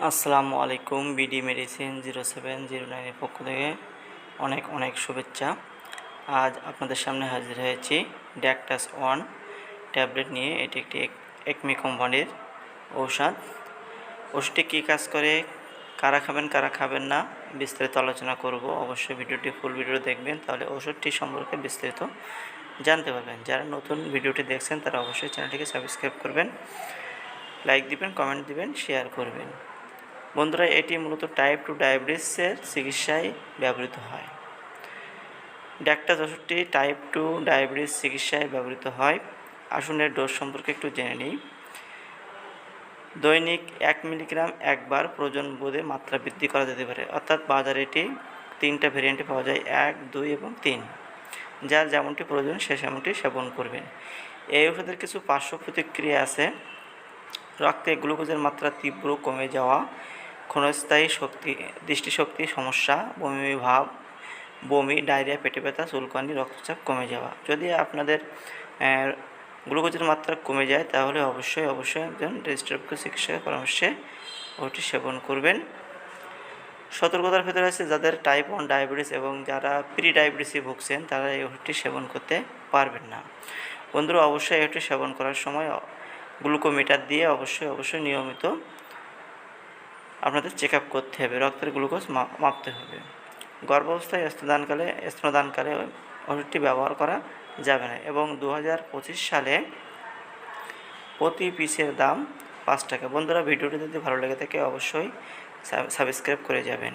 আসসালামু আলাইকুম BD medicine zero seven zero নাইনের পক্ষ থেকে অনেক অনেক শুভেচ্ছা। আজ আপনাদের সামনে হাজির হয়েছি ড্যাকটাস ওয়ান ট্যাবলেট নিয়ে। এটি একটি এক- একমি কোম্পানির ঔষধ। ওষুধটি কী কাজ করে, কারা খাবেন কারা খাবেন না, বিস্তারিত আলোচনা করব। অবশ্যই ভিডিওটি ফুল ভিডিও দেখবেন, তাহলে ওষুধটি সম্পর্কে বিস্তারিত জানতে পারবেন। যারা নতুন ভিডিওটি দেখছেন, তারা অবশ্যই চ্যানেলটিকে সাবস্ক্রাইব করবেন লাইক দিবেন কমেন্ট দিবেন শেয়ার করবেন। বন্ধুরা, এটি মূলত টাইপ টু ডায়াবেটিসের চিকিৎসায় ব্যবহৃত হয়। ডাক্তার ওষুধটি টাইপ টু ডায়াবেটিস চিকিৎসায় ব্যবহৃত হয়। আসুন এর ডোজ সম্পর্কে একটু জেনে নিই। দৈনিক এক মিলিগ্রাম একবার প্রয়োজন বোধে মাত্রা বৃদ্ধি করা যেতে পারে। অর্থাৎ বাজারে এটি তিনটা ভেরিয়েন্টে পাওয়া যায়, এক, দুই এবং তিন। যার যেমনটি প্রয়োজন, সে সেমনটি সেবন করবেন। এই ওষুধের কিছু পার্শ্ব প্রতিক্রিয়া আছে। রক্তে গ্লুকোজের মাত্রা তীব্র কমে যাওয়া ক্ষণস্থায়ী শক্তি, দৃষ্টিশক্তি, সমস্যা, বমি ভাব বমি, ডায়রিয়া, পেটে ব্যথা, চুলকানি, রক্তচাপ কমে যাওয়া। যদি আপনাদের গ্লুকোজের মাত্রা কমে যায়, তাহলে অবশ্যই অবশ্যই একজন রেজিস্টার চিকিৎসকের পরামর্শে ওটি সেবন করবেন। সতর্কতার ভেতরে আছে যাদের টাইপ ওয়ান ডায়াবেটিস এবং যারা প্রি ডায়াবেটিসে ভুগছেন, তারা এই ওষুধটি সেবন করতে পারবেন না। বন্ধুরা, অবশ্যই এটি সেবন করার সময়, গ্লুকোমিটার দিয়ে অবশ্যই অবশ্যই নিয়মিত আপনাদের চেক আপ করতে হবে, রক্তের গ্লুকোজ মাপতে হবে। গর্ভাবস্থায় স্তদানকালে স্তনদানকালে ওষুধটি ব্যবহার করা যাবে না এবং দু হাজার পঁচিশ সালে প্রতি পিসের দাম পাঁচ টাকা। বন্ধুরা, ভিডিওটি যদি ভালো লেগে থাকে, অবশ্যই সাবস্ক্রাইব করে যাবেন।